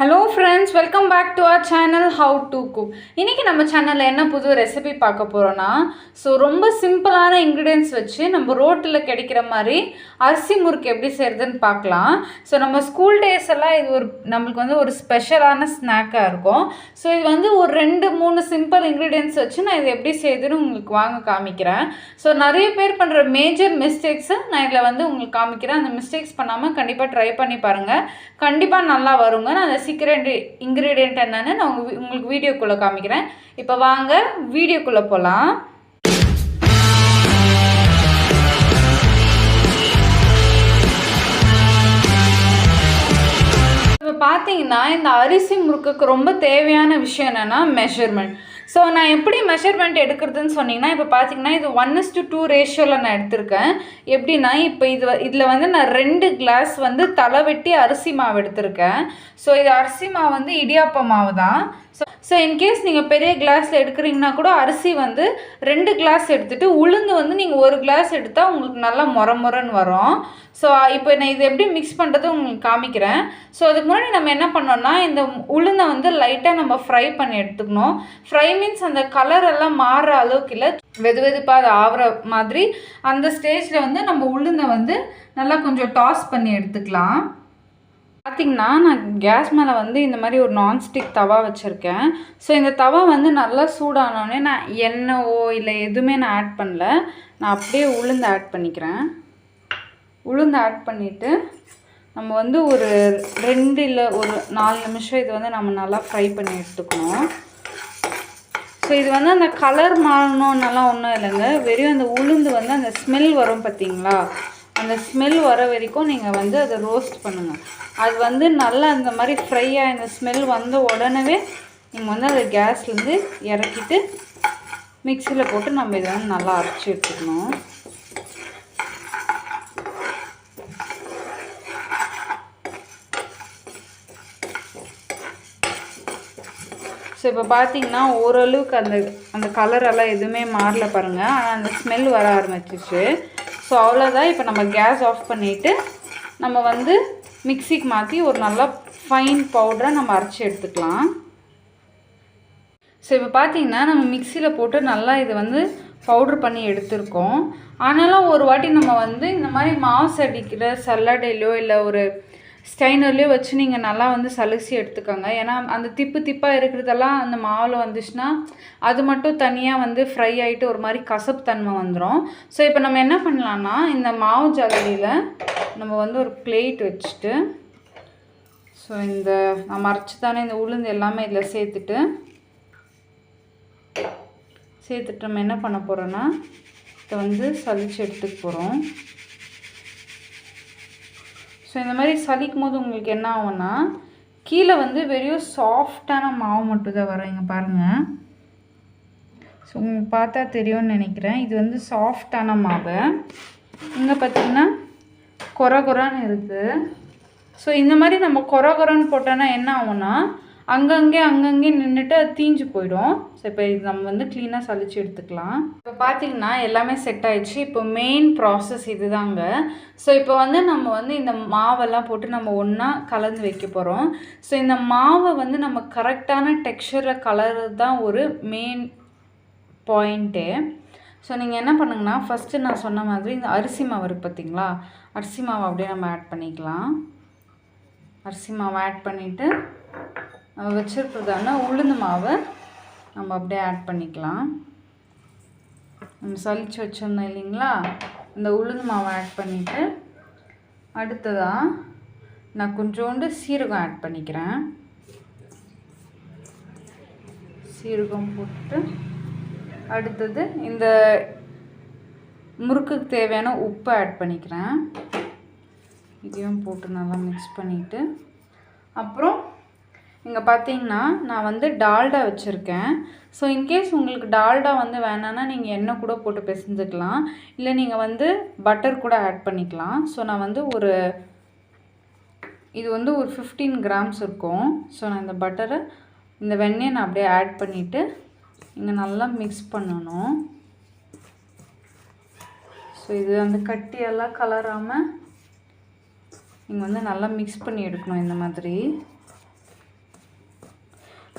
Hello friends welcome back to our channel how to cook இன்றைக்கி நம்ம சேனலில் என்ன புது ரெசிபி பார்க்க போகிறோன்னா ஸோ ரொம்ப சிம்பிளான இன்க்ரீடியன்ஸ் வச்சு நம்ம ரோட்டில் கிடைக்கிற மாதிரி அரிசி முறுக்கு எப்படி செய்கிறதுன்னு பார்க்கலாம். ஸோ நம்ம ஸ்கூல் டேஸ் எல்லாம் இது ஒரு நம்மளுக்கு வந்து ஒரு ஸ்பெஷலான ஸ்நாக்காக இருக்கும். ஸோ இது வந்து ஒரு ரெண்டு மூணு சிம்பிள் இன்க்ரீடியன்ஸ் வச்சு நான் இது எப்படி செய்யுதுன்னு உங்களுக்கு வாங்க காமிக்கிறேன். ஸோ நிறைய பேர் பண்ணுற மேஜர் மிஸ்டேக்ஸை நான் இதில் வந்து உங்களுக்கு காமிக்கிறேன். அந்த மிஸ்டேக்ஸ் பண்ணாமல் கண்டிப்பாக ட்ரை பண்ணி பாருங்கள் கண்டிப்பாக நல்லா வருங்க. நான் அந்த சீக்கிரம் இன்க்ரீடியண்ட் என்னென்னு நான் உங்க- உங்களுக்கு வீடியோக்குள்ளே காமிக்கிறேன். இப்போ வாங்க வீடியோக்குள்ளே போகலாம் இப்போ பார்த்தீங்கன்னா இந்த அரிசி முறுக்குக்கு ரொம்ப தேவையான விஷயம் என்னென்னா மெஷர்மெண்ட் ஸோ நான் எப்படி மெஷர்மெண்ட் எடுக்கிறதுன்னு சொன்னீங்கன்னா இப்போ பார்த்தீங்கன்னா இது ஒன் இஸ் டு டூ ரேஷியோவில் நான் எடுத்திருக்கேன். எப்படின்னா இப்போ இது இதில் வந்து நான் ரெண்டு கிளாஸ் வந்து தலை வெட்டி அரிசி மாவு எடுத்திருக்கேன். ஸோ இது அரிசி மாவு வந்து இடியாப்ப மாவு தான் ஸோ ஸோ இன்கேஸ் நீங்கள் பெரிய கிளாஸில் எடுக்கிறீங்கன்னா கூட அரிசி வந்து ரெண்டு கிளாஸ் எடுத்துகிட்டு உளுந்து வந்து நீங்கள் ஒரு கிளாஸ் எடுத்தால் உங்களுக்கு நல்லா மொர மொரன்னு வரும். ஸோ இப்போ நான் இது எப்படி மிக்ஸ் பண்ணுறது உங்களுக்கு காமிக்கிறேன். ஸோ அதுக்கு முன்னாடி நம்ம என்ன பண்ணோம்னா இந்த உளுந்தை வந்து லைட்டாக நம்ம ஃப்ரை பண்ணி எடுத்துக்கணும். ஃப்ரை மீன்ஸ் அந்த கலர் எல்லாம் மாறுற அளவுக்கு இல்லை. வெது வெதுப்பாக அது ஆகிற மாதிரி அந்த ஸ்டேஜில் வந்து நம்ம உளுந்தை வந்து நல்லா கொஞ்சம் டாஸ் பண்ணி எடுத்துக்கலாம். பார்த்திங்கன்னா நான் கேஸ் மேலே வந்து இந்த மாதிரி ஒரு நான்ஸ்டிக் தவா வச்சுருக்கேன். ஸோ இந்த தவா வந்து நல்லா சூடானோடனே நான் எண்ணெயோ இல்லை எதுவுமே நான் ஆட் பண்ணல. நான் அப்படியே உளுந்து ஆட் பண்ணிக்கிறேன். உளுந்து ஆட் பண்ணிவிட்டு நம்ம வந்து ஒரு ரெண்டு இல்லை ஒரு நாலு நிமிஷம் இது வந்து நம்ம நல்லா ஃப்ரை பண்ணி எடுத்துக்கணும். ஸோ இது வந்து அந்த கலர் மாறணும்னெல்லாம் ஒன்றும் இல்லைங்க. வெறும் அந்த உளுந்து வந்து அந்த ஸ்மெல் வரும் பார்த்தீங்களா அந்த ஸ்மெல் வர வரைக்கும் நீங்கள் வந்து அதை ரோஸ்ட் பண்ணுங்கள் அது வந்து நல்லா அந்த மாதிரி ஃப்ரையாக இந்த ஸ்மெல் வந்த உடனே நீங்கள் வந்து அதை கேஸ்லேருந்து இறக்கிட்டு மிக்சியில் போட்டு நம்ம இதை வந்து நல்லா அரைச்சி எடுத்துக்கணும். ஸோ இப்போ பார்த்தீங்கன்னா ஓரளவுக்கு அந்த அந்த கலரெல்லாம் எதுவுமே மாறல பாருங்கள் ஆனால் அந்த ஸ்மெல் வர ஆரம்பிச்சிச்சு ஸோ அவ்வளோதான் இப்போ நம்ம கேஸ் ஆஃப் பண்ணிவிட்டு நம்ம வந்து மிக்சிக்கு மாற்றி ஒரு நல்லா ஃபைன் பவுடரை நம்ம அரைச்சி எடுத்துக்கலாம். ஸோ இப்போ பார்த்தீங்கன்னா நம்ம மிக்சியில் போட்டு நல்லா இதை வந்து பவுட்ரு பண்ணி எடுத்திருக்கோம். ஆனாலும் ஒரு வாட்டி நம்ம வந்து இந்த மாதிரி மாவு அடிக்கிற சல்லடையிலோ இல்லை ஒரு ஸ்டைனர்லேயே வச்சு நீங்கள் நல்லா வந்து சலிசி எடுத்துக்கோங்க. ஏன்னா அந்த திப்பு திப்பாக இருக்கிறதெல்லாம் அந்த மாவில் வந்துச்சுன்னா அது மட்டும் தனியாக வந்து ஃப்ரை ஆகிட்டு ஒரு மாதிரி கசப்பு தன்மை வந்துடும் ஸோ இப்போ நம்ம என்ன பண்ணலான்னா இந்த மாவு ஜல்லடியில் நம்ம வந்து ஒரு பிளேட் வச்சுட்டு ஸோ இந்த நம்ம அரைச்சி தானே இந்த உளுந்து எல்லாமே இதில் சேர்த்துட்டு சேர்த்துட்டு நம்ம என்ன பண்ண போகிறோன்னா இதை வந்து சலிச்சு எடுத்துக்க போகிறோம் ஸோ இந்த மாதிரி சலிக்கும் போது உங்களுக்கு என்ன ஆகும்னா கீழே வந்து வெறும் சாஃப்டான மாவு மட்டும் தான் வரும். இங்கே பாருங்கள் ஸோ உங்களுக்கு பார்த்தா தெரியும்னு நினைக்கிறேன். இது வந்து சாஃப்டான மாவு. இங்கே பார்த்தீங்கன்னா கொர இருக்குது ஸோ இந்த மாதிரி நம்ம கொர போட்டோன்னா என்ன ஆகும்னா அங்கங்கே அங்கங்கே நின்றுட்டு அது தீஞ்சு போயிடும். ஸோ இப்போ இது நம்ம வந்து க்ளீனாக சளிச்சு எடுத்துக்கலாம். இப்போ பார்த்தீங்கன்னா எல்லாமே செட் ஆயிடுச்சு. இப்போ மெயின் ப்ராசஸ் இதுதாங்க. ஸோ இப்போ வந்து நம்ம வந்து இந்த மாவெல்லாம் போட்டு நம்ம ஒன்றா கலந்து வைக்க போகிறோம் ஸோ இந்த மாவை வந்து நம்ம கரெக்டான டெக்ஸ்சரில் கலர் தான் ஒரு மெயின் பாயிண்ட்டு ஸோ நீங்கள் என்ன பண்ணுங்கன்னா ஃபஸ்ட்டு நான் சொன்ன மாதிரி இந்த அரிசி மாவு இருக்குது பார்த்தீங்களா அரிசி மாவு அப்படியே நம்ம ஆட் பண்ணிக்கலாம். அரிசி மாவு ஆட் பண்ணிவிட்டு வச்சுருக்கிறதான உளுந்து மாவை நம்ம அப்படியே ஆட் பண்ணிக்கலாம். நம்ம சளிச்சு வச்சுருந்தோம் இல்லைங்களா? இந்த உளுந்து மாவை ஆட் பண்ணிவிட்டு அடுத்ததாக நான் கொஞ்சோண்டு சீரகம் ஆட் பண்ணிக்கிறேன். சீரகம் போட்டு அடுத்தது இந்த முறுக்குக்கு தேவையான உப்பை ஆட் பண்ணிக்கிறேன். இதையும் போட்டு நல்லா மிக்ஸ் பண்ணிவிட்டு அப்புறம் இங்கே பார்த்தீங்கன்னா நான் வந்து டால்டா வச்சுருக்கேன். ஸோ இன்கேஸ் உங்களுக்கு டால்டா வந்து வேணான்னா நீங்கள் எண்ணெய் கூட போட்டு பிசைஞ்சுக்கலாம். இல்லை நீங்கள் வந்து பட்டர் கூட ஆட் பண்ணிக்கலாம். ஸோ நான் வந்து ஒரு இது வந்து ஒரு ஃபிஃப்டீன் கிராம்ஸ் இருக்கும். ஸோ நான் இந்த பட்டரை இந்த வெண்ணெயை நான் அப்படியே ஆட் பண்ணிவிட்டு இங்கே நல்லா மிக்ஸ் பண்ணணும். ஸோ இது அந்த கட்டியெல்லாம் கலராமல் நீங்கள் வந்து நல்லா மிக்ஸ் பண்ணி எடுக்கணும் இந்த மாதிரி.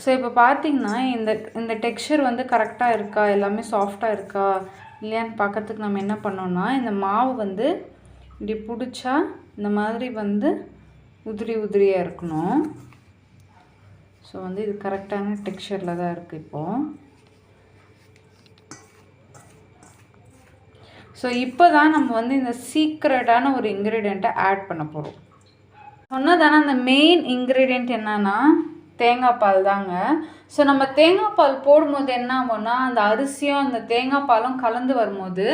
ஸோ இப்போ பார்த்தீங்கன்னா இந்த இந்த டெக்ஸ்சர் வந்து கரெக்டாக இருக்கா? எல்லாமே சாஃப்டாக இருக்கா? இல்லையான்னு பார்க்கறதுக்கு நம்ம என்ன பண்ணோம்னா இந்த மாவு வந்து இப்படி பிடிச்சா இந்த மாதிரி வந்து உதிரி உதிரியாக இருக்கணும். ஸோ வந்து இது கரெக்டான டெக்ஸ்சரில் தான் இருக்குது இப்போது ஸோ இப்போ. தான் நம்ம வந்து இந்த சீக்ரெட்டான ஒரு இன்க்ரீடியண்ட்டை ஆட் பண்ண போகிறோம் சொன்னதானே அந்த மெயின் இன்க்ரீடியண்ட் என்னன்னா தேங்காய் பால் தாங்க. ஸோ நம்ம தேங்காய் பால் போடும்போது என்ன ஆகும்னா அந்த அரிசியும் அந்த தேங்காய் பாலும் கலந்து வரும்போது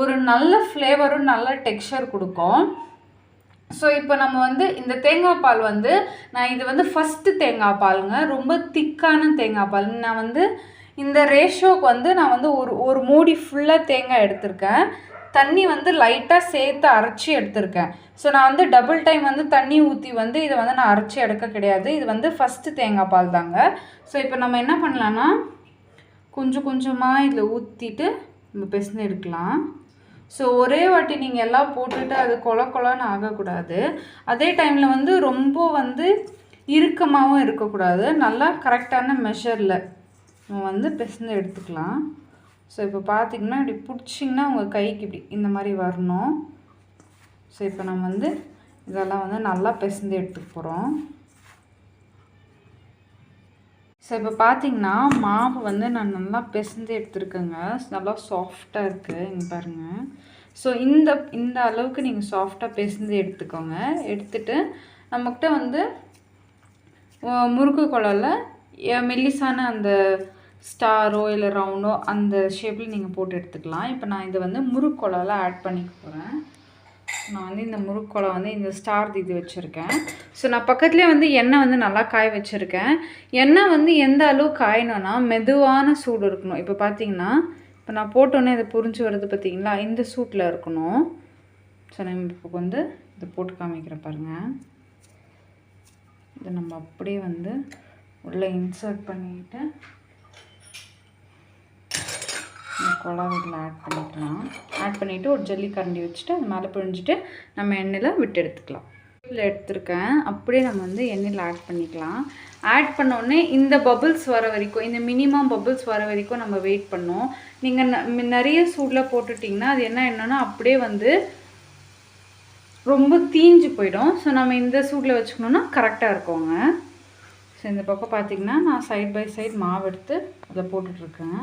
ஒரு நல்ல ஃப்ளேவரும் நல்ல டெக்ஸ்சர் கொடுக்கும். ஸோ இப்போ நம்ம வந்து இந்த தேங்காய் பால் வந்து நான் இது வந்து ஃபஸ்ட்டு தேங்காய் பாலுங்க. ரொம்ப திக்கான தேங்காய் பால். நான் வந்து இந்த ரேஷோக்கு வந்து நான் வந்து ஒரு ஒரு மூடி ஃபுல்லாக தேங்காய் எடுத்திருக்கேன். தண்ணி வந்து லைட்டாக சேர்த்து அரைச்சி எடுத்திருக்கேன். ஸோ நான் வந்து டபுள் டைம் வந்து தண்ணி ஊற்றி வந்து இதை வந்து நான் அரைச்சி எடுக்க கிடையாது. இது வந்து ஃபஸ்ட்டு தேங்காய் பால் தாங்க. ஸோ இப்போ நம்ம என்ன பண்ணலான்னா கொஞ்சம் கொஞ்சமாக இதில் ஊற்றிட்டு நம்ம பிசைஞ்சு எடுக்கலாம். ஸோ ஒரே வாட்டி நீங்கள் எல்லாம் போட்டுட்டு அது கொல கொலன்னு ஆகக்கூடாது. அதே டைமில் வந்து ரொம்ப வந்து இறுக்கமாகவும் இருக்கக்கூடாது. நல்லா கரெக்டான மெஷரில் நம்ம வந்து பிசைஞ்சு எடுத்துக்கலாம். ஸோ இப்போ பார்த்தீங்கன்னா இப்படி பிடிச்சிங்கன்னா உங்கள் கைக்கு இப்படி இந்த மாதிரி வரணும். ஸோ இப்போ நம்ம வந்து இதெல்லாம் வந்து நல்லா பிசந்து எடுத்துக்க போகிறோம் ஸோ இப்போ பார்த்தீங்கன்னா மாவு வந்து நான் நல்லா பிசைந்து எடுத்துருக்கேங்க. நல்லா சாஃப்டாக இருக்குது இங்கே பாருங்கள் ஸோ இந்த இந்த அளவுக்கு நீங்கள் சாஃப்டாக பிசந்து எடுத்துக்கோங்க. எடுத்துட்டு நம்மக்கிட்ட வந்து முறுக்கு குழல்ல மெல்லிசான அந்த ஸ்டாரோ இல்லை ரவுண்டோ அந்த ஷேப்பில் நீங்கள் போட்டு எடுத்துக்கலாம். இப்போ நான் இதை வந்து முறுக்குழால் ஆட் பண்ணிக்க போகிறேன் நான் வந்து இந்த முறுக்கொலை வந்து இந்த ஸ்டார் இது வச்சுருக்கேன். ஸோ நான் பக்கத்துலேயே வந்து எண்ணெய் வந்து நல்லா காய வச்சுருக்கேன். எண்ணெய் வந்து எந்த அளவு காயணும்னா மெதுவான சூடு இருக்கணும். இப்போ பார்த்தீங்கன்னா இப்போ நான் போட்டோன்னே இதை புரிஞ்சு வருது பார்த்தீங்களா இந்த சூட்டில் இருக்கணும். ஸோ நான் இப்போ வந்து இதை போட்டு காமிக்கிறேன் பாருங்கள் இதை நம்ம அப்படியே வந்து உள்ளே இன்சர்ட் பண்ணிவிட்டு குழா ஆட் பண்ணிக்கலாம். ஆட் பண்ணிவிட்டு ஒரு ஜல்லி கரண்டி வச்சுட்டு அது மேலே பிழிஞ்சிட்டு நம்ம எண்ணெயில் விட்டு எடுத்துக்கலாம். இதில் எடுத்திருக்கேன். அப்படியே நம்ம வந்து எண்ணெயில் ஆட் பண்ணிக்கலாம். ஆட் பண்ணோடனே இந்த பபுள்ஸ் வர வரைக்கும் இந்த மினிமம் பபுள்ஸ் வர வரைக்கும் நம்ம வெயிட் பண்ணோம். நீங்கள் நிறைய சூடில் போட்டுட்டிங்கன்னா அது என்ன என்னன்னா அப்படியே வந்து ரொம்ப தீஞ்சு போயிடும். ஸோ நம்ம இந்த சூடில் வச்சுக்கணுன்னா கரெக்டாக இருக்கோங்க. ஸோ இந்த பக்கம் பார்த்திங்கன்னா நான் சைட் பை சைட் மாவு எடுத்து அதை போட்டுட்ருக்கேன்.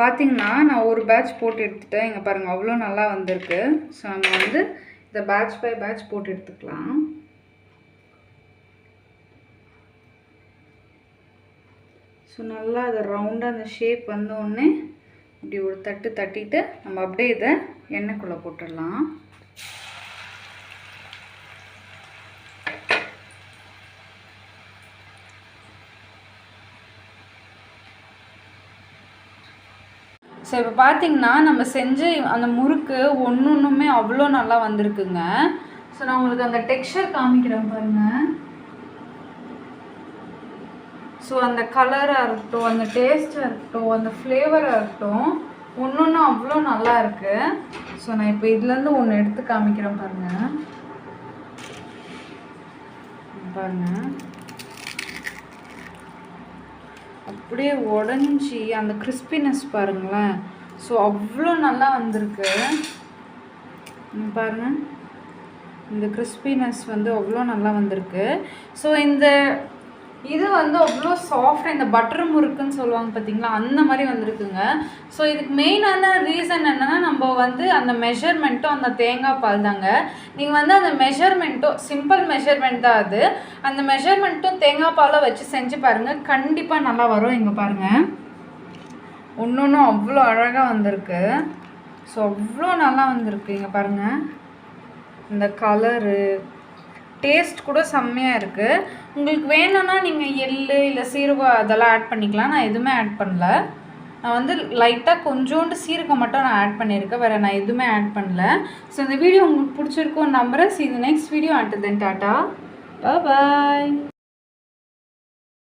பார்த்தீங்கன்னா நான் ஒரு பேட்ச் போட்டு எடுத்துட்டேன். இங்கே பாருங்கள் அவ்வளோ நல்லா வந்திருக்கு. ஸோ நம்ம வந்து இதை பேட்ச் பை பேட்ச் போட்டு எடுத்துக்கலாம். ஸோ நல்லா அதை ரவுண்டாக அந்த ஷேப் வந்தோடனே இப்படி ஒரு தட்டு தட்டிட்டு நம்ம அப்படியே இதை எண்ணெய்க்குள்ளே போட்டுடலாம். ஸோ இப்போ பார்த்தீங்கன்னா நம்ம செஞ்ச அந்த முறுக்கு ஒன்று ஒன்றுமே அவ்வளோ நல்லா வந்திருக்குங்க. ஸோ நான் உங்களுக்கு அந்த டெக்ஸ்சர் காமிக்கிறேன் பாருங்கள் ஸோ அந்த கலராக இருக்கட்டும் அந்த டேஸ்ட்டாக இருக்கட்டும் அந்த ஃப்ளேவராக இருக்கட்டும் ஒன்று ஒன்று அவ்வளோ நல்லா இருக்குது ஸோ நான் இப்போ இதுலேருந்து ஒன்று எடுத்து காமிக்கிறேன் பாருங்கள் பாருங்கள் அப்படியே உடஞ்சி அந்த கிறிஸ்பினஸ் பாருங்களேன். ஸோ அவ்வளோ நல்லா வந்திருக்கு. பாருங்கள் இந்த கிறிஸ்பினஸ் வந்து அவ்வளோ நல்லா வந்திருக்கு. ஸோ இந்த இது வந்து அவ்வளோ சாஃப்ட் இந்த பட்டர் முறுக்குன்னு சொல்லுவாங்க பார்த்தீங்களா அந்த மாதிரி வந்திருக்குங்க. ஸோ இதுக்கு மெயினான ரீசன் என்னென்னா நம்ம வந்து அந்த மெஷர்மெண்ட்டும் அந்த தேங்காய் பால் தாங்க. நீங்கள் வந்து அந்த மெஷர்மெண்ட்டும் சிம்பிள் மெஷர்மெண்ட் தான் அது. அந்த மெஷர்மெண்ட்டும் தேங்காய் பாலை வச்சு செஞ்சு பாருங்கள் கண்டிப்பாக நல்லா வரும் இங்கே பாருங்கள் ஒன்று ஒன்றும் அவ்வளோ அழகாக வந்திருக்கு. ஸோ அவ்வளோ நல்லா வந்திருக்கு இங்கே பாருங்கள் இந்த கலரு டேஸ்ட் கூட செம்மையாக இருக்குது உங்களுக்கு வேணும்னா நீங்கள் எள் இல்லை சீரகம் அதெல்லாம் ஆட் பண்ணிக்கலாம். நான் எதுவுமே ஆட் பண்ணல. நான் வந்து லைட்டாக கொஞ்சோண்டு சீரகம் மட்டும் நான் ஆட் பண்ணியிருக்கேன். வேறு நான் எதுவுமே ஆட் பண்ணல. ஸோ இந்த வீடியோ உங்களுக்கு பிடிச்சிருக்கும் நம்புகிறேன் சி இந்த next video and then tata bye